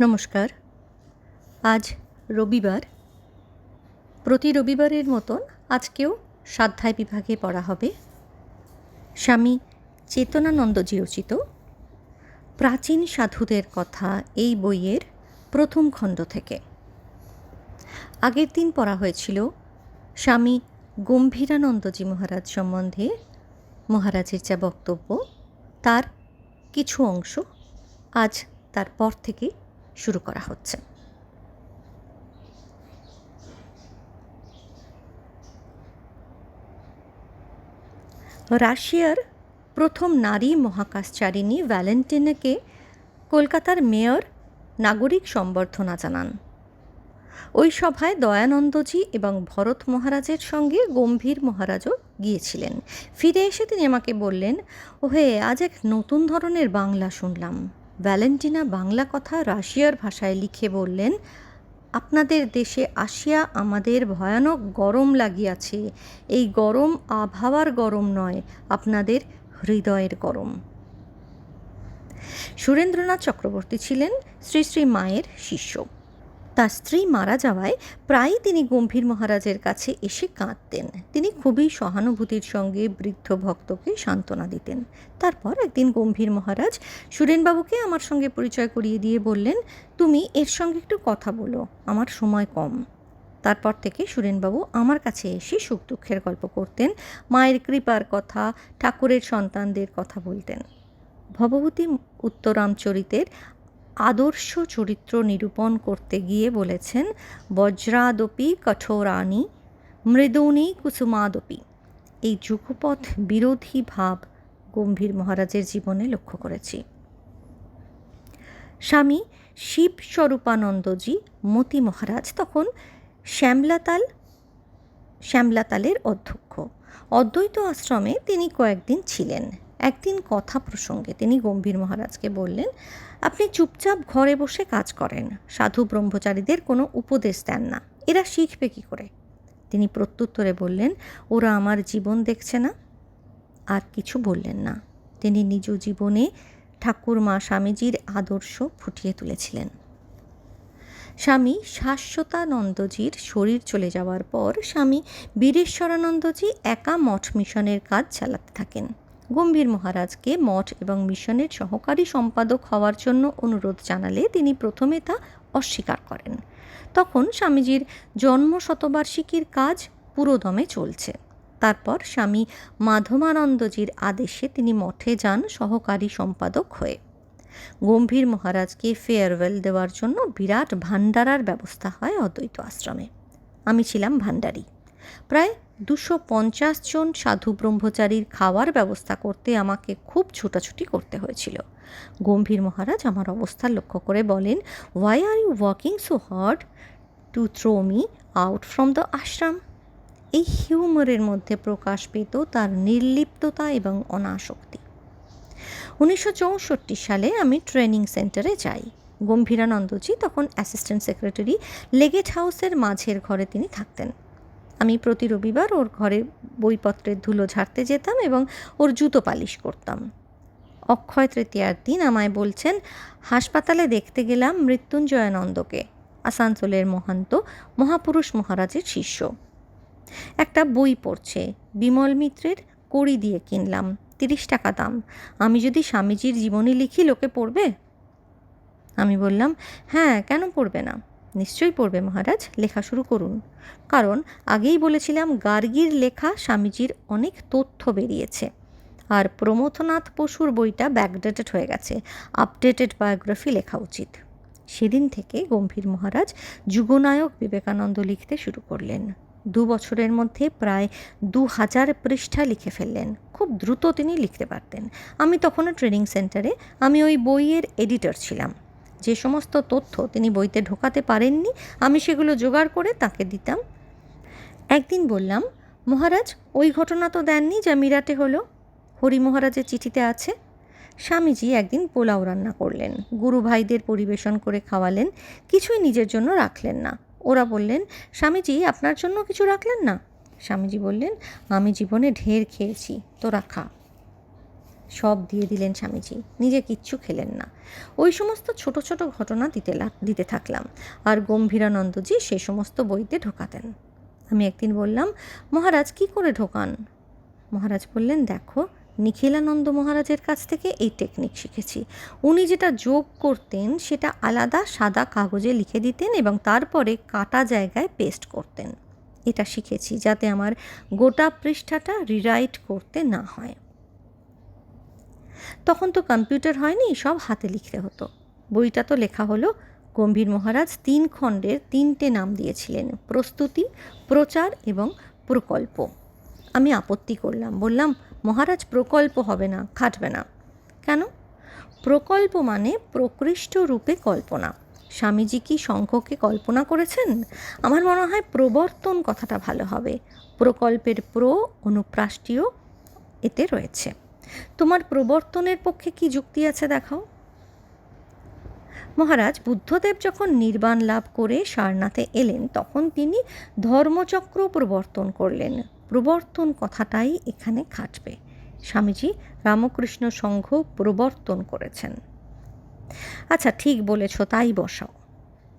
নমস্কার। আজ রবিবার। প্রতি রবিবারের মতন আজকেও স্বাধ্যায় বিভাগে পড়া হবে। স্বামী চেতনানন্দজি রচিত প্রাচীন সাধুদের কথা এই বইয়ের প্রথম খণ্ড থেকে। আগের দিন পড়া হয়েছিল স্বামী গম্ভীরানন্দজি মহারাজ সম্বন্ধে মহারাজের যা বক্তব্য, তার কিছু অংশ আজ তারপর থেকে শুরু করা হচ্ছে। রাশিয়ার প্রথম নারী মহাকাশচারিণী ভ্যালেন্টিনাকে কলকাতার মেয়র নাগরিক সম্বর্ধনা জানান। ওই সভায় দয়ানন্দজি এবং ভরত মহারাজের সঙ্গে গম্ভীর মহারাজও গিয়েছিলেন। ফিরে এসে তিনি আমাকে বললেন, ওহে, আজ এক নতুন ধরনের বাংলা শুনলাম। ভ্যালেন্টিনা বাংলা কথা রাশিয়ার ভাষায় লিখে বললেন, আপনাদের দেশে আসিয়া আমাদের ভয়ানক গরম লাগিয়াছে। এই গরম আবহাওয়ার গরম নয়, আপনাদের হৃদয়ের গরম। সুরেন্দ্রনাথ চক্রবর্তী ছিলেন শ্রী শ্রী মায়ের শিষ্য। তার স্ত্রী মারা যাওয়ায় প্রায়ই তিনি গম্ভীর মহারাজের কাছে এসে কাঁদতেন। তিনি খুবই সহানুভূতির সঙ্গে বৃদ্ধ ভক্তকে সান্ত্বনা দিতেন। তারপর একদিন গম্ভীর মহারাজ সুরেনবাবুকে আমার সঙ্গে পরিচয় করিয়ে দিয়ে বললেন, তুমি এর সঙ্গে একটু কথা বলো, আমার সময় কম। তারপর থেকে সুরেনবাবু আমার কাছে এসে সুখ দুঃখের গল্প করতেন, মায়ের কৃপার কথা, ঠাকুরের সন্তানদের কথা বলতেন। ভবভূতি উত্তরামচরিতের আদর্শ চরিত্র নিরূপণ করতে গিয়ে বলেছেন, বজ্রাদপি কঠোরানি মৃদুনি কুসুমাদপি। এই যুগপথ বিরোধী ভাব গম্ভীর মহারাজের জীবনে লক্ষ্য করেছি। স্বামী শিব স্বরূপানন্দজি মতি মহারাজ তখন শ্যামলাতাল, শ্যামলাতালের অধ্যক্ষ। অদ্বৈত আশ্রমে তিনি কয়েকদিন ছিলেন। একদিন কথা প্রসঙ্গে তিনি গম্ভীর মহারাজকে বললেন, আপনি চুপচাপ ঘরে বসে কাজ করেন। সাধু ব্রহ্মচারীদের কোনো উপদেশ দেন না। এরা শিখবে কী করে? তিনি প্রত্যুত্তরে বললেন, ওরা আমার জীবন দেখছে না। আর কিছু বললেন না। তিনি নিজ জীবনে ঠাকুর মা স্বামীজির আদর্শ ফুটিয়ে তুলেছিলেন। স্বামী শাশ্বতানন্দজির শরীর চলে যাওয়ার পর স্বামী বীরেশ্বরানন্দজি একা মঠ মিশনের কাজ চালাতে থাকেন। গম্ভীর মহারাজকে মঠ এবং মিশনের সহকারী সম্পাদক হওয়ার জন্য অনুরোধ জানালে তিনি প্রথমে তা অস্বীকার করেন। তখন স্বামীজির জন্ম শতবার্ষিকীর কাজ পুরোদমে চলছে। তারপর স্বামী মাধবানন্দজির আদেশে তিনি মঠে যান সহকারী সম্পাদক হয়ে। গম্ভীর মহারাজকে ফেয়ারওয়েল দেওয়ার জন্য বিরাট ভাণ্ডারার ব্যবস্থা হয় অদ্বৈত আশ্রমে। আমি ছিলাম ভাণ্ডারী। প্রায় দুশো পঞ্চাশ জন সাধু ব্রহ্মচারীর খাওয়ার ব্যবস্থা করতে আমাকে খুব ছুটাছুটি করতে হয়েছিল। গম্ভীর মহারাজ আমার অবস্থা লক্ষ্য করে বলেন why are you walking so hard to throw me out from the ashram এই হিউমারের মধ্যে প্রকাশ পেত তার নির্লিপ্ততা এবং অনাসক্তি। উনিশশো চৌষট্টি সালে আমি ট্রেনিং সেন্টারে যাই। গম্ভীরানন্দজি তখন অ্যাসিস্ট্যান্ট সেক্রেটারি লেগেট হাউসের মাঝের ঘরে তিনি থাকতেন। আমি প্রতি রবিবার ওর ঘরে বইপত্রের ধুলো ঝাড়তে যেতাম এবং ওর জুতো পালিশ করতাম। অক্ষয় তৃতীয়ার দিন আমায় বলছেন, হাসপাতালে দেখতে গেলাম মৃত্যুঞ্জয়ানন্দকে, আসানসোলের মহান্ত মহাপুরুষ মহারাজের শিষ্য। একটা বই পড়ছে, বিমল মিত্রের কড়ি দিয়ে কিনলাম, তিরিশ টাকা দাম, আমি যদি স্বামীজির জীবনী লিখি লোকে পড়বে? আমি বললাম হ্যাঁ কেন পড়বে না? নিশ্চয়ই পড়বে মহারাজ, লেখা শুরু করুন। কারণ আগেই বলেছিলাম গার্গীর লেখা স্বামীজির অনেক তথ্য বেরিয়েছে। আর প্রমথনাথ বসুর বইটা ব্যাকডেটেড হয়ে গেছে। আপডেটেড বায়োগ্রাফি লেখা উচিত। সেদিন থেকে গম্ভীর মহারাজ যুগনায়ক বিবেকানন্দ লিখতে শুরু করলেন। দু বছরের মধ্যে প্রায় দু হাজার পৃষ্ঠা লিখে ফেললেন। খুব দ্রুত তিনি লিখতে পারতেন। আমি তখনও ট্রেনিং সেন্টারে, আমি ওই বইয়ের এডিটর ছিলাম। যে সমস্ত তথ্য তিনি বইতে ঢোকাতে পারেননি, আমি সেগুলো জোগাড় করে তাকে দিতাম। একদিন বললাম, মহারাজ, ওই ঘটনা তো দেননি যা মিরাটে হলো। হরি মহারাজের চিঠিতে আছে। স্বামীজি একদিন পোলাও রান্না করলেন। গুরু ভাইদের পরিবেশন করে খাওয়ালেন। কিছুই নিজের জন্য রাখলেন না। ওরা বললেন, স্বামীজি, আপনার জন্য কিছু রাখলেন না? স্বামীজি বললেন, আমি জীবনে ঢের খেয়েছি। তোরা খা। সব দিয়ে দিলেন স্বামীজি, নিজে কিচ্ছু খেলেন না। ওই সমস্ত ছোট ছোট ঘটনা দিতে দিতে থাকলাম। আর গম্ভীরানন্দজি সে সমস্ত বইতে ঢোকাতেন। আমি একদিন বললাম, মহারাজ, কি করে ঢোকান? মহারাজ বললেন, দেখো, নিখিলানন্দ মহারাজের কাছ থেকে এই টেকনিক শিখেছি। উনি যেটা যোগ করতেন, সেটা আলাদা সাদা কাগজে লিখে দিতেন এবং তারপরে কাটা জায়গায় পেস্ট করতেন। এটা শিখেছি, যাতে আমার গোটা পৃষ্ঠাটা রিরাইট করতে না হয়। তখন তো কম্পিউটার হয়নি, সব হাতে লিখতে হতো। বইটা তো লেখা হলো, গম্ভীর মহারাজ তিন খণ্ডের তিনটে নাম দিয়েছিলেন, প্রস্তুতি, প্রচার এবং প্রকল্প। আমি আপত্তি করলাম, বললাম, মহারাজ, প্রকল্প হবে না, খাটবে না। কেন? প্রকল্প মানে প্রকৃষ্ট রূপে কল্পনা। স্বামীজি কি শঙ্খকে কল্পনা করেছেন? আমার মনে হয় প্রবর্তন কথাটা ভালো হবে। প্রকল্পের প্র অনুপ্রাষ্টীয় এতে রয়েছে। তোমার প্রবর্তনের পক্ষে কি যুক্তি আছে দেখাও? মহারাজ, বুদ্ধদেব যখন নির্বাণ লাভ করে সারনাথে এলেন, তখন তিনি ধর্মচক্র প্রবর্তন করলেন। প্রবর্তন কথাটাই এখানে খাটবে। স্বামীজি, রামকৃষ্ণ সংঘ প্রবর্তন করেছেন। আচ্ছা ঠিক বলেছ, তাই বসাও।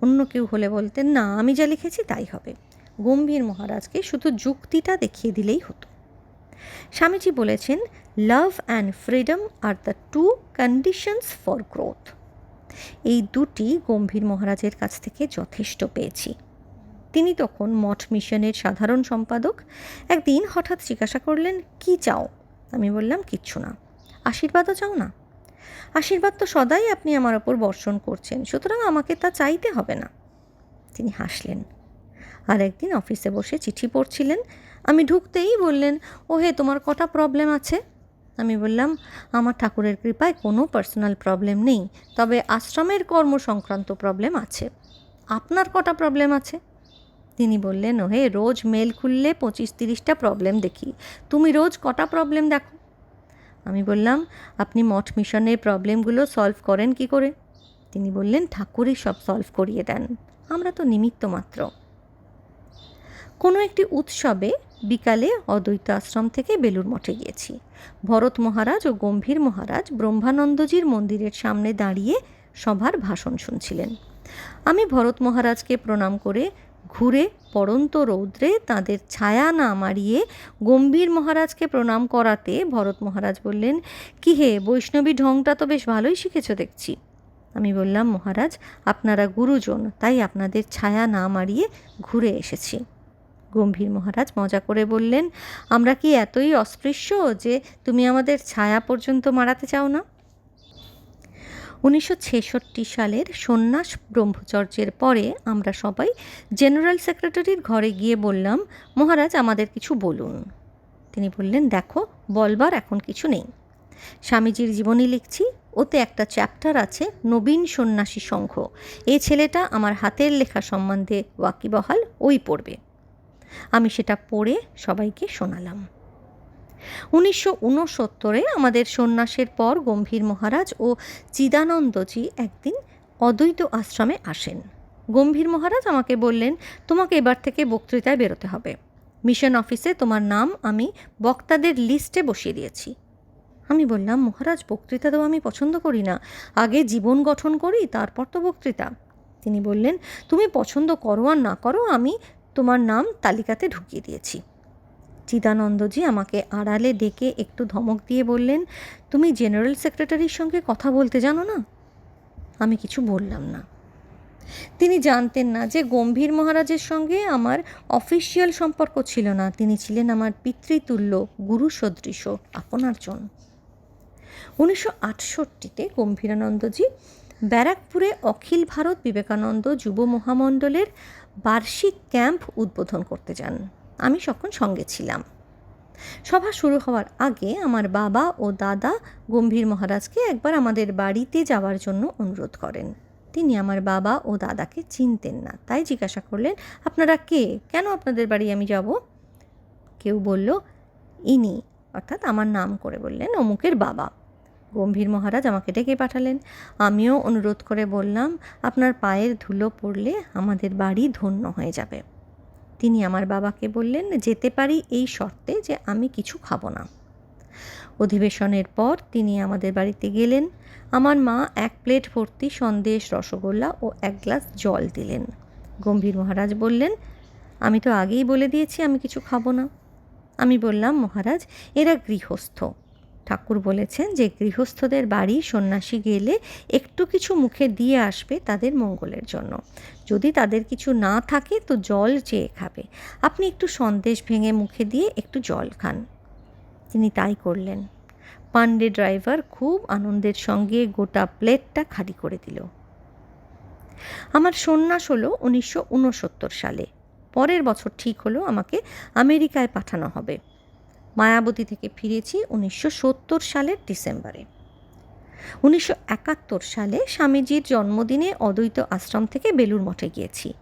অন্য কেউ হলে বলতেন, না, আমি যা লিখেছি তাই হবে। গম্ভীর মহারাজকে শুধু যুক্তিটা দেখিয়ে দিলেই হতো। স্বামীজি বলেছেন love and freedom are the two conditions for growth এই দুটি গম্ভীর মহারাজের কাছ থেকে যথেষ্ট পেয়েছি। তিনি তখন মঠ মিশনের সাধারণ সম্পাদক। একদিন হঠাৎ জিজ্ঞাসা করলেন, কি চাও? আমি বললাম, কিচ্ছু না। আশীর্বাদও চাও না? আশীর্বাদ তো সদাই আপনি আমার ওপর বর্ষণ করছেন, সুতরাং আমাকে তা চাইতে হবে না। তিনি হাসলেন। আর একদিন অফিসে বসে চিঠি পড়ছিলেন। আমি ঢুকতেই বললেন ও হে তোমার কটা প্রবলেম আছে? আমি বললাম, আমার ঠাকুরের কৃপায় কোনো পার্সোনাল প্রবলেম নেই, তবে আশ্রমের কর্ম সংক্রান্ত প্রবলেম আছে। আপনার কটা প্রবলেম আছে? তিনি বললেন, ওহে, রোজ মেল খুললে পঁচিশ তিরিশটা প্রবলেম দেখি। তুমি রোজ কটা প্রবলেম দেখো? আমি বললাম, আপনি মঠ মিশনের প্রবলেমগুলো সলভ করেন কি করে? তিনি বললেন, ঠাকুরই সব সলভ করিয়ে দেন। আমরা তো নিমিত্ত মাত্র। কোনো একটি উৎসবে বিকালে অদ্বৈত আশ্রম থেকে বেলুর মঠে গিয়েছি। ভরত মহারাজ ও গম্ভীর মহারাজ ব্রহ্মানন্দজির মন্দিরের সামনে দাঁড়িয়ে সভার ভাষণ শুনছিলেন। আমি ভরত মহারাজকে প্রণাম করে ঘুরে পড়ন্ত রৌদ্রে তাদের ছায়া না মারিয়ে গম্ভীর মহারাজকে প্রণাম করাতে ভরত মহারাজ বললেন, কি হে, বৈষ্ণবী ঢংটা তো বেশ ভালোই শিখেছ দেখছি। আমি বললাম, মহারাজ, আপনারা গুরুজন, তাই আপনাদের ছায়া না মারিয়ে ঘুরে এসেছি। গম্ভীর মহারাজ মজা করে বললেন, আমরা কি এতই অস্পৃশ্য যে তুমি আমাদের ছায়া পর্যন্ত মারাতে চাও না? উনিশশো ছেষট্টি সালের সন্ন্যাস ব্রহ্মচর্যের পরে আমরা সবাই জেনারেল সেক্রেটারির ঘরে গিয়ে বললাম, মহারাজ, আমাদের কিছু বলুন। তিনি বললেন, দেখো, বলবার এখন কিছু নেই। স্বামীজির জীবনী লিখছি, ওতে একটা চ্যাপ্টার আছে, নবীন সন্ন্যাসী সংঘ। এ ছেলেটা আমার হাতের লেখা সম্বন্ধে ওয়াকিবহাল, ওই পড়বে। আমি সেটা পড়ে সবাইকে শোনালাম। উনিশশো উনসত্তরে আমাদের সন্ন্যাসের পর গম্ভীর মহারাজ ও চিদানন্দজি একদিন অদ্বৈত আশ্রমে আসেন। গম্ভীর মহারাজ আমাকে বললেন, তোমাকে এবার থেকে বক্তৃতায় বেরোতে হবে। মিশন অফিসে তোমার নাম আমি বক্তাদের লিস্টে বসিয়ে দিয়েছি আমি বললাম, মহারাজ, বক্তৃতা দেওয়া আমি পছন্দ করি না। আগে জীবন গঠন করি, তারপর তো বক্তৃতা তিনি বললেন, তুমি পছন্দ করো আর না করো, আমি তোমার নাম তালিকাতে ঢুকিয়ে দিয়েছি। চিদানন্দজি আমাকে আড়ালে ডেকে একটু ধমক দিয়ে বললেন, তুমি জেনারেল সেক্রেটারির সঙ্গে কথা বলতে জানো না? আমি কিছু বললাম না। তিনি জানতেন না যে গম্ভীর মহারাজের সঙ্গে আমার অফিসিয়াল সম্পর্ক ছিল না। তিনি ছিলেন আমার পিতৃতুল্য গুরু সদৃশ আপনার জন উনিশশো আটষট্টিতে গম্ভীরানন্দজি ব্যারাকপুরে অখিল ভারত বিবেকানন্দ যুব মহামণ্ডলের বার্ষিক ক্যাম্প উদ্বোধন করতে যান। আমি তখন সঙ্গে ছিলাম। সভা শুরু হওয়ার আগে আমার বাবা ও দাদা গম্ভীর মহারাজকে একবার আমাদের বাড়িতে যাওয়ার জন্য অনুরোধ করেন। তিনি আমার বাবা ও দাদাকে চিনতেন না, তাই জিজ্ঞাসা করলেন, আপনারা কে? কেন আপনাদের বাড়ি আমি যাব? কেউ বলল, ইনি। অর্থাৎ আমার নাম করে বললেন অমুকের বাবা। গম্ভীর মহারাজ আমাকে ডেকে পাঠালেন। আমিও অনুরোধ করে বললাম, আপনার পায়ের ধুলো পড়লে আমাদের বাড়ি ধন্য হয়ে যাবে। তিনি আমার বাবাকে বললেন, যেতে পারি এই শর্তে যে আমি কিছু খাব না। অধিবেশনের পর তিনি আমাদের বাড়িতে গেলেন। আমার মা এক প্লেট ভর্তি সন্দেশ রসগোল্লা ও এক গ্লাস জল দিলেন। গম্ভীর মহারাজ বললেন, আমি তো আগেই বলে দিয়েছি আমি কিছু খাব না। আমি বললাম, মহারাজ, এরা গৃহস্থ। ঠাকুর বলেছেন যে গৃহস্থদের বাড়ি সন্ন্যাসী গেলে একটু কিছু মুখে দিয়ে আসবে তাদের মঙ্গলের জন্য। যদি তাদের কিছু না থাকে তো জল চেয়ে খাবে। আপনি একটু সন্দেশ ভেঙে মুখে দিয়ে একটু জল খান। তিনি তাই করলেন। পান্ডে ড্রাইভার খুব আনন্দের সঙ্গে গোটা প্লেটটা খালি করে দিল। আমার সন্ন্যাস হলো উনিশশো উনসত্তর সালে। পরের বছর ঠিক হলো আমাকে আমেরিকায় পাঠানো হবে। মায়াবতী থেকে ফিরেছি উনিশশো সত্তর সালের ডিসেম্বরে। উনিশশো একাত্তর সালে স্বামীজির জন্মদিনে অদ্বৈত আশ্রম থেকে বেলুর মঠে গিয়েছি।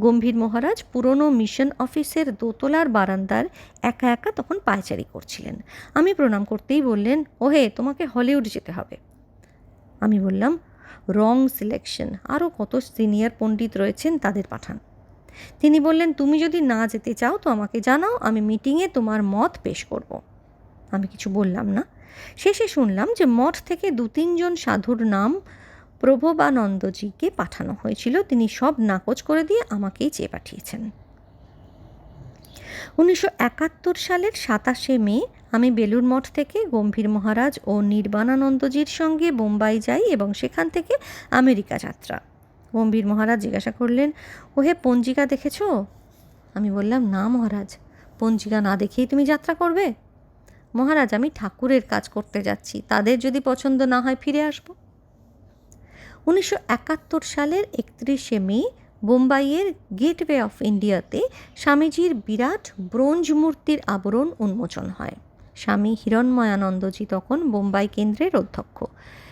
গম্ভীর মহারাজ পুরনো মিশন অফিসের দোতলার বারান্দার একা একা তখন পায়চারি করছিলেন। আমি প্রণাম করতেই বললেন, ওহে, তোমাকে হলিউড যেতে হবে। আমি বললাম, রং সিলেকশন আরও কত সিনিয়র পণ্ডিত রয়েছেন তাদের পাঠান। তিনি বললেন, তুমি যদি না যেতে চাও তো আমাকে জানাও, আমি মিটিংয়ে তোমার মত পেশ করব। আমি কিছু বললাম না। শেষে শুনলাম যে মঠ থেকে দু তিনজন সাধুর নাম প্রভবানন্দজিকে পাঠানো হয়েছিল। তিনি সব নাকচ করে দিয়ে আমাকেই চেয়ে পাঠিয়েছেন। উনিশশো একাত্তর সালের সাতাশে মে, আমি বেলুর মঠ থেকে গম্ভীর মহারাজ ও নির্বাণানন্দজির সঙ্গে বোম্বাই যাই এবং সেখান থেকে আমেরিকা যাত্রা। গম্ভীর মহারাজ জিজ্ঞাসা করলেন, ওহে পঞ্জিকা দেখেছ? আমি বললাম, না মহারাজ, পঞ্জিকা না দেখেই তুমি যাত্রা করবে? মহারাজ, আমি ঠাকুরের কাজ করতে যাচ্ছি, তাদের যদি পছন্দ না হয় ফিরে আসব। উনিশশো একাত্তর সালের একত্রিশে মে, বোম্বাইয়ের গেটওয়ে অফ ইন্ডিয়াতে স্বামীজির বিরাট ব্রোঞ্জ মূর্তির আবরণ উন্মোচন হয়। স্বামী হিরণময়ানন্দজি তখন বোম্বাই কেন্দ্রের অধ্যক্ষ।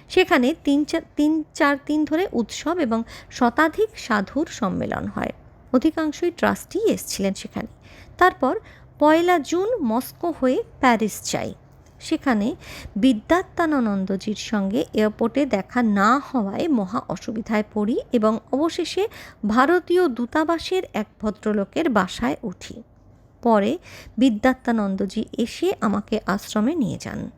সেখানে তিন চার তিন, চার দিন ধরে উৎসব এবং শতাধিক সাধুর সম্মেলন হয়। অধিকাংশই ট্রাস্টি এসছিলেন সেখানে। তারপর পয়লা জুন মস্কো হয়ে প্যারিস যাই সেখানে বিদ্যাত্মানন্দজির সঙ্গে এয়ারপোর্টে দেখা না হওয়ায় মহা অসুবিধায় পড়ি এবং অবশেষে ভারতীয় দূতাবাসের এক ভদ্রলোকের বাসায় উঠি। পরে বিদ্যাত্মানন্দজি এসে আমাকে আশ্রমে নিয়ে যান।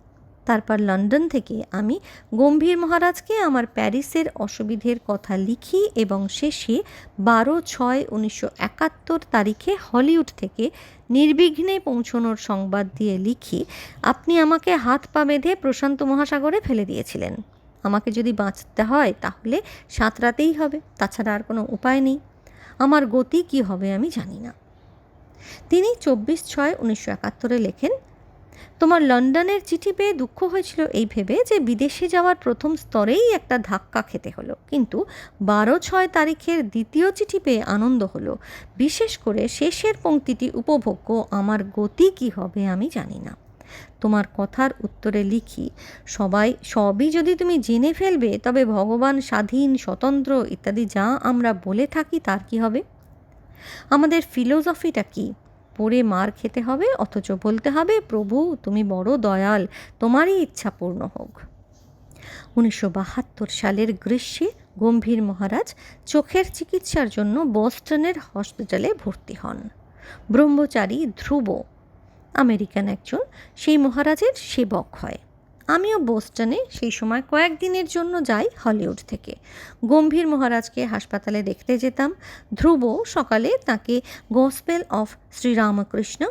তারপর লন্ডন থেকে আমি গম্ভীর মহারাজকে আমার প্যারিসের অসুবিধের কথা লিখি এবং শেষে বারো ছয় উনিশশো একাত্তর তারিখে হলিউড থেকে নির্বিঘ্নে পৌঁছনোর সংবাদ দিয়ে লিখি, আপনি আমাকে হাত পা বেঁধে প্রশান্ত মহাসাগরে ফেলে দিয়েছিলেন। আমাকে যদি বাঁচতে হয় তাহলে সাঁতরাতেই হবে, তাছাড়া আর কোনো উপায় নেই। আমার গতি কি হবে আমি জানি না। তিনি চব্বিশ ছয় উনিশশো একাত্তরে লেখেন তোমার লন্ডনের চিঠি পেয়ে দুঃখ হয়েছিল এই ভেবে যে বিদেশে যাওয়ার প্রথম স্তরেই একটা ধাক্কা খেতে হলো। কিন্তু বারো ছয় তারিখের দ্বিতীয় চিঠি পেয়ে আনন্দ হলো। বিশেষ করে শেষের পংক্তিটি উপভোগ্য আমার গতি কি হবে আমি জানি না। তোমার কথার উত্তরে লিখি, সবাই, সবই যদি তুমি জেনে ফেলবে, তবে ভগবান স্বাধীন, স্বতন্ত্র ইত্যাদি যা আমরা বলে থাকি তার কি হবে? আমাদের ফিলোসফিটা কী? পড়ে মার খেতে হবে, অথচ বলতে হবে, প্রভু, তুমি বড় দয়াল, তোমারই ইচ্ছা পূর্ণ হোক। উনিশশো বাহাত্তর সালের গ্রীষ্মে গম্ভীর মহারাজ চোখের চিকিৎসার জন্য বস্টনের হসপিটালে ভর্তি হন। ব্রহ্মচারী ধ্রুব, আমেরিকান একজন, সেই মহারাজের সেবক হয়। আমিও বোস্টনে সেই সময় কয়েকদিনের জন্য যাই হলিউড থেকে। গম্ভীর মহারাজকে হাসপাতালে দেখতে যেতাম। ধ্রুব সকালে তাকে গসপেল অফ শ্রীরামকৃষ্ণ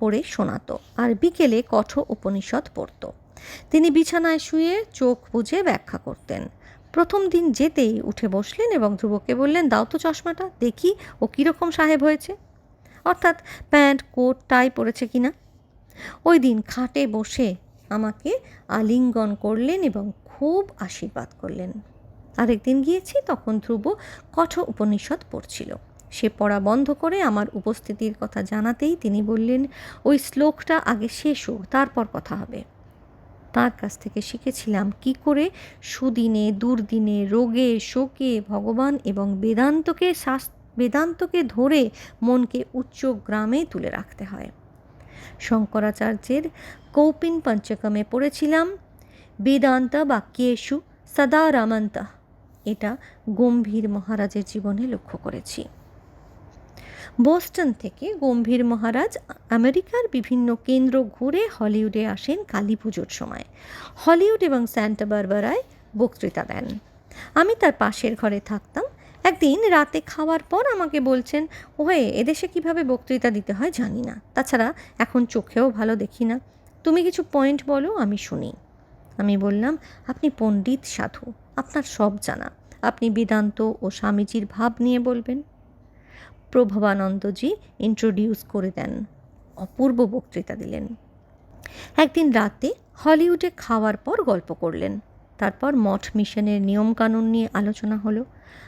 পড়ে শোনাতো আর বিকেলে কঠ উপনিষদ পড়ত। তিনি বিছানায় শুয়ে চোখ বুঝে ব্যাখ্যা করতেন। প্রথম দিন যেতেই উঠে বসলেন এবং ধ্রুবকে বললেন, দাও তো চশমাটা, দেখি ও কীরকম সাহেব হয়েছে। অর্থাৎ প্যান্ট, কোট, টাই পরেছে কিনা? ওই দিন খাটে বসে আমাকে আলিঙ্গন করলেন এবং খুব আশীর্বাদ করলেন। আরেকদিন গিয়েছি, তখন ধ্রুব কঠ উপনিষদ পড়ছিল। সে পড়া বন্ধ করে আমার উপস্থিতির কথা জানাতেই তিনি বললেন, ওই শ্লোকটা আগে শেষ হোক, তারপর কথা হবে। তার কাছ থেকে শিখেছিলাম কি করে সুদিনে, দুর্দিনে, রোগে, শোকে ভগবান এবং বেদান্তকে শাস, বেদান্তকে ধরে মনকে উচ্চ গ্রামে তুলে রাখতে হয়। শঙ্করাচার্যের কৌপিন পঞ্চকমে পড়েছিলাম। বেদান্ত বাক্যেশু সদা রামন্ত এটা গম্ভীর মহারাজের জীবনে লক্ষ্য করেছি। বোস্টন থেকে গম্ভীর মহারাজ আমেরিকার বিভিন্ন কেন্দ্র ঘুরে হলিউডে আসেন কালী পুজোর সময়। হলিউড এবং স্যান্টা বারবারায় বক্তৃতা দেন। আমি তার পাশের ঘরে থাকতাম। একদিন রাতে খাওয়ার পর আমাকে বলছেন, ওহে, এদেশে কীভাবে বক্তৃতা দিতে হয় জানি না। তাছাড়া এখন চোখেও ভালো দেখি না। তুমি কিছু পয়েন্ট বলো, আমি শুনি। আমি বললাম, আপনি পণ্ডিত সাধু, আপনার সব জানা। আপনি বেদান্ত ও স্বামীজির ভাব নিয়ে বলবেন। প্রভবানন্দজি ইন্ট্রোডিউস করে দেন, অপূর্ব বক্তৃতা দিলেন। একদিন রাতে হলিউডে খাওয়ার পর গল্প করলেন। তারপর মঠ মিশনের নিয়মকানুন নিয়ে আলোচনা হলো।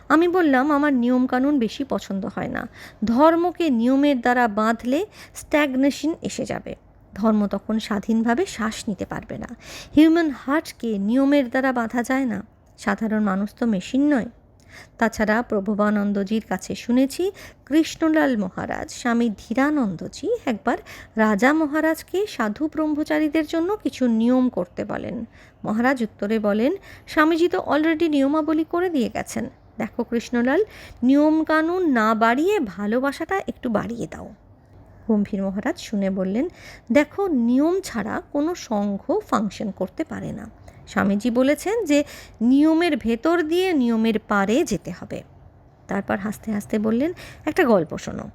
আমি বললাম, আমার নিয়মকানুন বেশি পছন্দ হয় না। ধর্মকে নিয়মের দ্বারা বাঁধলে স্ট্যাগনেশন এসে যাবে। ধর্ম তখন স্বাধীনভাবে শ্বাস নিতে পারবে না। হিউম্যান হার্টকে নিয়মের দ্বারা বাঁধা যায় না। সাধারণ মানুষ তো মেশিন নয়। তাছাড়া প্রভবানন্দজির কাছে শুনেছি, কৃষ্ণলাল মহারাজ, স্বামী ধীরানন্দজি একবার রাজা মহারাজকে সাধু ব্রহ্মচারীদের জন্য কিছু নিয়ম করতে বলেন। মহারাজ উত্তরে বলেন, স্বামীজি তো অলরেডি নিয়মাবলী করে দিয়ে গেছেন। দেখো কৃষ্ণলাল, নিয়মকানুন না বাড়িয়ে ভালোবাসাটা একটু বাড়িয়ে দাও। গম্ভীর মহারাজ শুনে বললেন, দেখো, নিয়ম ছাড়া কোনো সংঘ ফাংশন করতে পারে না। স্বামীজি বলেছেন যে, নিয়মের ভেতর দিয়ে নিয়মের পারে যেতে হবে। তারপর হাসতে হাসতে বললেন, একটা গল্প শোনো।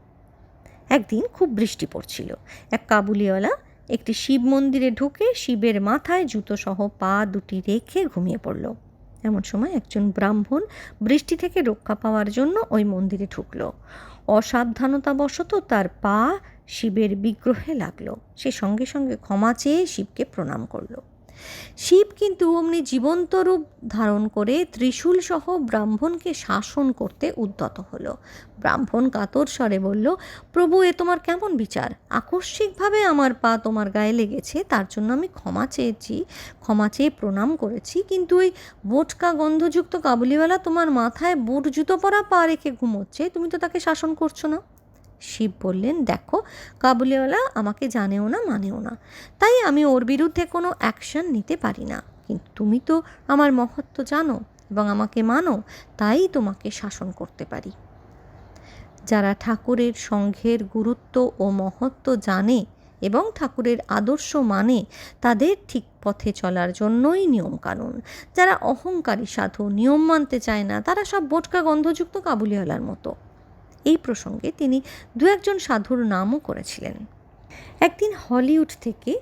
একদিন খুব বৃষ্টি পড়ছিল। এক কাবুলিওয়ালা একটি শিব মন্দিরে ঢুকে শিবের মাথায় জুতোসহ পা দুটি রেখে ঘুমিয়ে পড়ল। এমন সময় একজন ব্রাহ্মণ বৃষ্টি থেকে রক্ষা পাওয়ার জন্য ওই মন্দিরে ঢুকলো। অসাবধানতাবশত তার পা শিবের বিগ্রহে লাগল। সে সঙ্গে সঙ্গে ক্ষমা চেয়ে শিবকে প্রণাম করল। শিব কিন্তু অমনি জীবন্ত রূপ ধারণ করে ত্রিশূল সহ ব্রাহ্মণকে শাসন করতে উদ্যত হলো। ব্রাহ্মণ কাতর স্বরে বলল, প্রভু, এ তোমার কেমন বিচার? আকস্মিকভাবে আমার পা তোমার গায়ে লেগেছে, তার জন্য আমি ক্ষমা চেয়েছি, ক্ষমা চেয়ে প্রণাম করেছি, কিন্তু ওই বোটকা গন্ধযুক্ত কাবুলিওয়ালা তোমার মাথায় বুট জুতো পরা পা রেখে ঘুমোচ্ছে, তুমি তো তাকে শাসন করছ না? শিব বললেন, দেখো, কাবুলিওয়ালা আমাকে জানেও না, মানেও না। তাই আমি ওর বিরুদ্ধে কোনো অ্যাকশন নিতে পারি না। কিন্তু তুমি তো আমার মহত্ব জানো এবং আমাকে মানো, তাই তোমাকে শাসন করতে পারি। যারা ঠাকুরের সংঘের গুরুত্ব ও মহত্ব জানে এবং ঠাকুরের আদর্শ মানে তাদের ঠিক পথে চলার জন্যই নিয়মকানুন। যারা অহংকারী সাধু নিয়ম মানতে চায় না, তারা সব বোটকা গন্ধযুক্ত কাবুলিওয়ালার মতো। এই প্রসঙ্গে তিনি দু একজন সাধুর নামও করেছিলেন। একদিন হলিউড থেকে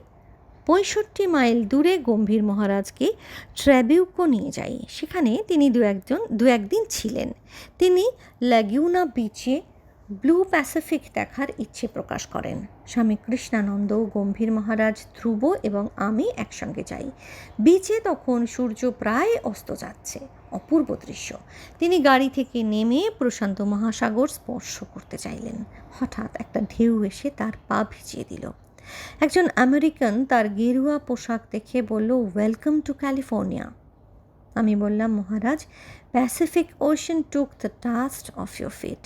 পঁয়ষট্টি মাইল দূরে গম্ভীর মহারাজকে ট্র্যাবিউকো নিয়ে যাই। সেখানে তিনি দু একজন, দু একদিন ছিলেন। তিনি ল্যাগিউনা বিচে ব্লু প্যাসিফিক দেখার ইচ্ছে প্রকাশ করেন। স্বামী কৃষ্ণানন্দ, গম্ভীর মহারাজ, ধ্রুব এবং আমি একসঙ্গে যাই। বিচে তখন সূর্য প্রায় অস্ত যাচ্ছে, অপূর্ব দৃশ্য। তিনি গাড়ি থেকে নেমে প্রশান্ত মহাসাগর স্পর্শ করতে চাইলেন। হঠাৎ একটা ঢেউ এসে তার পা ভিজিয়ে দিল। একজন আমেরিকান তার গেরুয়া পোশাক দেখে বলল ওয়েলকাম টু ক্যালিফোর্নিয়া আমি বললাম, Maharaj Pacific Ocean took the taste of your feet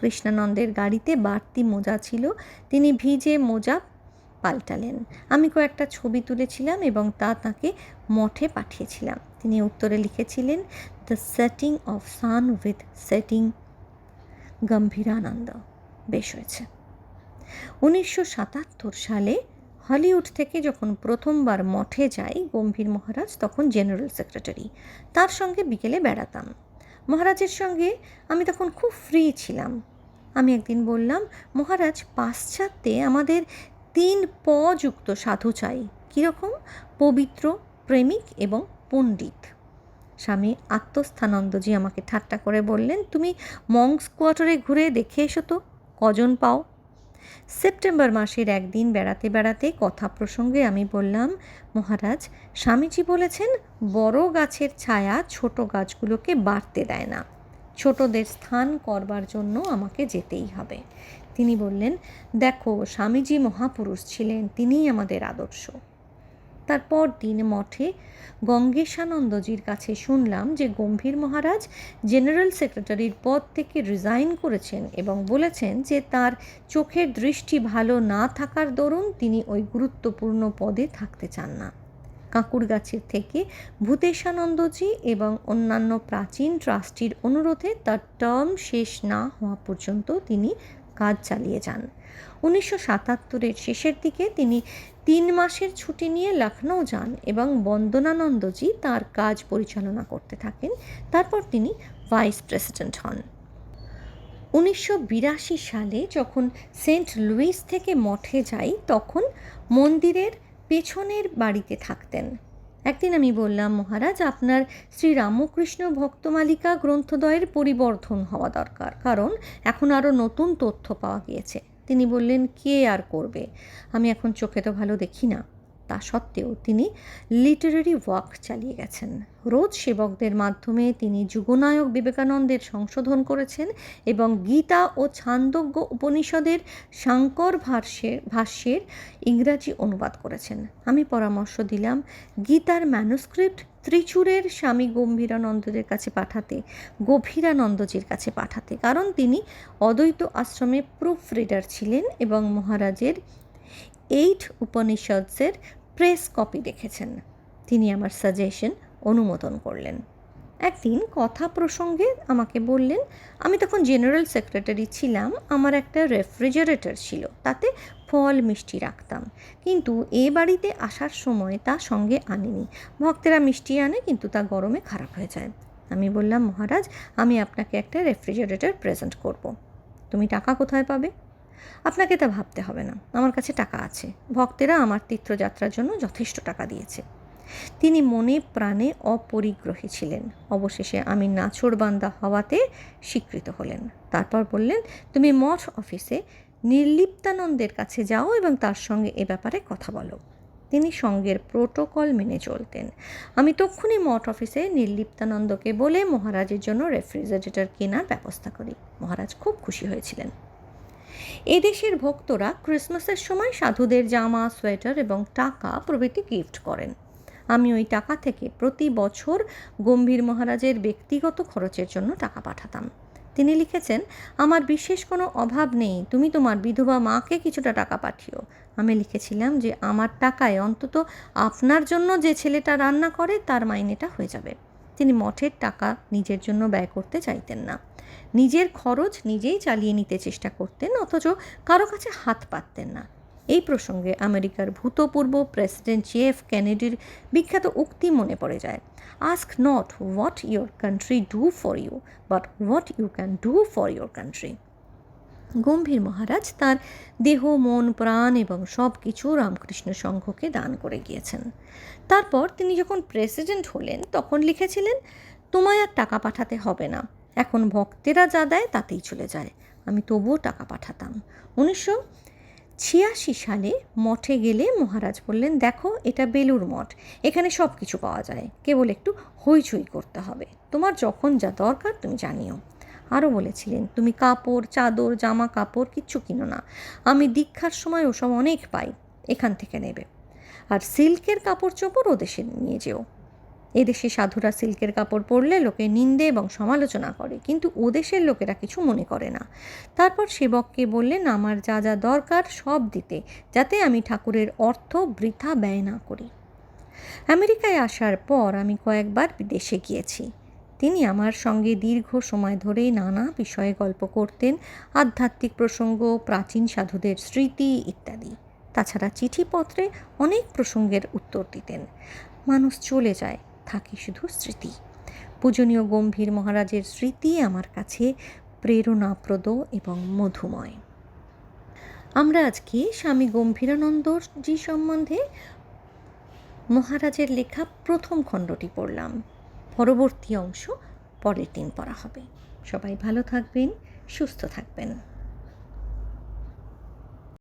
কৃষ্ণানন্দের গাড়িতে বাড়তি মোজা ছিল। তিনি ভিজে মোজা পাল্টালেন। আমি কয়েকটা ছবি তুলেছিলাম এবং তা তাকে মঠে পাঠিয়েছিলাম। তিনি উত্তরে লিখেছিলেন the setting of sun with setting Gambhirananda. বেশ হয়েছে। উনিশশো সাতাত্তর সালে হলিউড থেকে যখন প্রথমবার মঠে যাই গম্ভীর মহারাজ, তখন জেনারেল সেক্রেটারি। তার সঙ্গে বিকেলে বেড়াতাম। মহারাজের সঙ্গে আমি তখন খুব ফ্রি ছিলাম। আমি একদিন বললাম, মহারাজ, পাশ্চাত্যে আমাদের তিন প যুক্ত সাধু চাই, কীরকম? পবিত্র, প্রেমিক এবং পণ্ডিত। স্বামী আত্মস্থানন্দজি আমাকে ঠাট্টা করে বললেন, তুমি মংস কোয়ার্টারে ঘুরে দেখে এসো তো, কজন পাও? সেপ্টেম্বর মাসের একদিন বেড়াতে বেড়াতে কথা প্রসঙ্গে আমি বললাম, মহারাজ, স্বামীজি বলেছেন, বড় গাছের ছায়া ছোট গাছগুলোকে বাড়তে দেয় না। ছোটদের স্থান করবার জন্য আমাকে যেতেই হবে। তিনি বললেন, দেখো, স্বামীজি মহাপুরুষ ছিলেন, তিনিই আমাদের আদর্শ। তারপর দিন মঠে গঙ্গেশানন্দজির কাছে শুনলাম যে গম্ভীর মহারাজ জেনারেল সেক্রেটারির পদ থেকে রিজাইন করেছেন এবং বলেছেন যে তার চোখের দৃষ্টি ভালো না থাকার দরুন তিনি ওই গুরুত্বপূর্ণ পদে থাকতে চান না। কাঁকুর গাছের থেকে ভূতেশানন্দজি এবং অন্যান্য প্রাচীন ট্রাস্টির অনুরোধে তার টার্ম শেষ না হওয়া পর্যন্ত তিনি কাজ চালিয়ে যান। উনিশশো সাতাত্তরের শেষের দিকে তিনি তিন মাসের ছুটি নিয়ে লখনৌ যান এবং বন্দনানন্দজি তার কাজ পরিচালনা করতে থাকেন। তারপর তিনি ভাইস প্রেসিডেন্ট হন। উনিশশো বিরাশি সালে যখন সেন্ট লুইস থেকে মঠে যাই, তখন মন্দিরের পেছনের বাড়িতে থাকতেন। একদিন আমি বললাম, মহারাজ, আপনার শ্রী রামকৃষ্ণ ভক্তমালিকা গ্রন্থদ্বয়ের পরিবর্ধন হওয়া দরকার, কারণ এখন আরও নতুন তথ্য পাওয়া গিয়েছে। তিনি বললেন কে আর করবে? আমি এখন চোখে তো ভালো দেখি না। তা সত্ত্বেও তিনি লিটারারি ওয়ার্ক চালিয়ে গেছেন। রোজ সেবকদের মাধ্যমে তিনি যুগনায়ক বিবেকানন্দের সংশোধন করেছেন এবং গীতা ও ছান্দজ্ঞ উপনিষদের শাঙ্কর ভাষ্যে, ভাষ্যের ইংরাজি অনুবাদ করেছেন। আমি পরামর্শ দিলাম, গীতার ম্যানুস্ক্রিপ্ট ত্রিচুরের স্বামী গম্ভীরানন্দদের কাছে পাঠাতে, গভীরানন্দজির কাছে পাঠাতে। কারণ তিনি অদ্বৈত আশ্রমে প্রুফ রিডার ছিলেন এবং মহারাজের এইট উপনিষদসের প্রেস কপি দেখেছেন। তিনি আমার সাজেশন অনুমোদন করলেন। একদিন কথা প্রসঙ্গে আমাকে বললেন, আমি তখন জেনারেল সেক্রেটারি ছিলাম, আমার একটা রেফ্রিজারেটর ছিল, তাতে ফল, মিষ্টি রাখতাম। কিন্তু এ বাড়িতে আসার সময় তা সঙ্গে আনিনি। ভক্তেরা মিষ্টি আনে, কিন্তু তা গরমে খারাপ হয়ে যায়। আমি বললাম, মহারাজ, আমি আপনাকে একটা রেফ্রিজারেটর প্রেজেন্ট করব। তুমি টাকা কোথায় পাবে? আপনাকে তা ভাবতে হবে না। আমার কাছে টাকা আছে। ভক্তেরা আমার তীর্থযাত্রার জন্য যথেষ্ট টাকা দিয়েছে। তিনি মনে প্রাণে অপরিগ্রহী ছিলেন। অবশেষে আমি নাছোড়বান্দা হওয়াতে স্বীকৃত হলেন। তারপর বললেন, তুমি মঠ অফিসে নির্লিপ্তানন্দের কাছে যাও এবং তার সঙ্গে এ ব্যাপারে কথা বলো। তিনি সঙ্গের প্রোটোকল মেনে চলতেন। আমি তক্ষুনি মঠ অফিসে নির্লিপ্তানন্দকে বলে মহারাজের জন্য রেফ্রিজারেটর কেনার ব্যবস্থা করি। মহারাজ খুব খুশি হয়েছিলেন। এদেশের ভক্তরা ক্রিসমাসের সময় সাধুদের জামা, সোয়েটার এবং টাকা প্রভৃতি গিফট করেন। আমি ওই টাকা থেকে প্রতি বছর গম্ভীর মহারাজের ব্যক্তিগত খরচের জন্য টাকা পাঠাতাম। তিনি লিখেছেন, আমার বিশেষ কোনো অভাব নেই, তুমি তোমার বিধবা মাকে কিছুটা টাকা পাঠিও। আমি লিখেছিলাম যে, আমার টাকায় অন্তত আপনার জন্য যে ছেলেটা রান্না করে, তার মাইনেটা হয়ে যাবে। তিনি মঠের টাকা নিজের জন্য ব্যয় করতে চাইতেন না। নিজের খরচ নিজেই চালিয়ে নিতে চেষ্টা করতেন, অথচ কারও কাছে হাত পাততেন না। এই প্রসঙ্গে আমেরিকার ভূতপূর্ব প্রেসিডেন্ট জে এফ কেনেডির বিখ্যাত উক্তি মনে পড়ে যায়। Ask not what your country do for you but what you can do for your country Gambhir Maharaj তার দেহ, মন, প্রাণ এবং সব কিছু রামকৃষ্ণ সংঘকে দান করে গিয়েছেন। তারপর তিনি যখন প্রেসিডেন্ট হলেন, তখন লিখেছিলেন, তোমায় আর টাকা পাঠাতে হবে না। এখন ভক্তেরা যা দেয় তাতেই চলে যায়। আমি তবুও টাকা পাঠাতাম। উনিশশো ছিয়াশি সালে মঠে গেলে মহারাজ বললেন, দেখো, এটা বেলুর মঠ। এখানে সব কিছু পাওয়া যায়। কেবল একটু হইচই করতে হবে। তোমার যখন যা দরকার তুমি জানিও। আরও বলেছিলেন, তুমি কাপড়, চাদর, জামা কাপড় কিচ্ছু কিনো না। আমি দীক্ষার সময় ওসব অনেক পাই। এখান থেকে নেবে। আর সিল্কের কাপড় চোপড় ওদেশে নিয়ে যেও। এদেশে সাধুরা সিল্কের কাপড় পরলে লোকে নিন্দে এবং সমালোচনা করে, কিন্তু ওদেশের লোকেরা কিছু মনে করে না। তারপর সেবককে বললেন, আমার যা যা দরকার সব দিতে, যাতে আমি ঠাকুরের অর্থ বৃথা ব্যয় না করি। আমেরিকায় আসার পর আমি কয়েকবার বিদেশে গিয়েছি। তিনি আমার সঙ্গে দীর্ঘ সময় ধরেই নানা বিষয়ে গল্প করতেন, আধ্যাত্মিক প্রসঙ্গ, প্রাচীন সাধুদের স্মৃতি ইত্যাদি। তাছাড়া চিঠিপত্রে অনেক প্রসঙ্গের উত্তর দিতেন। মানুষ চলে যায় থাকে শুধু স্মৃতি। পূজনীয় গম্ভীর মহারাজের স্মৃতি আমার কাছে প্রেরণাপ্রদ এবং মধুময়। আমরা আজকে স্বামী গম্ভীরানন্দজি সম্বন্ধে মহারাজের লেখা প্রথম খণ্ডটি পড়লাম। পরবর্তী অংশ পরের দিন পড়া হবে। সবাই ভালো থাকবেন, সুস্থ থাকবেন।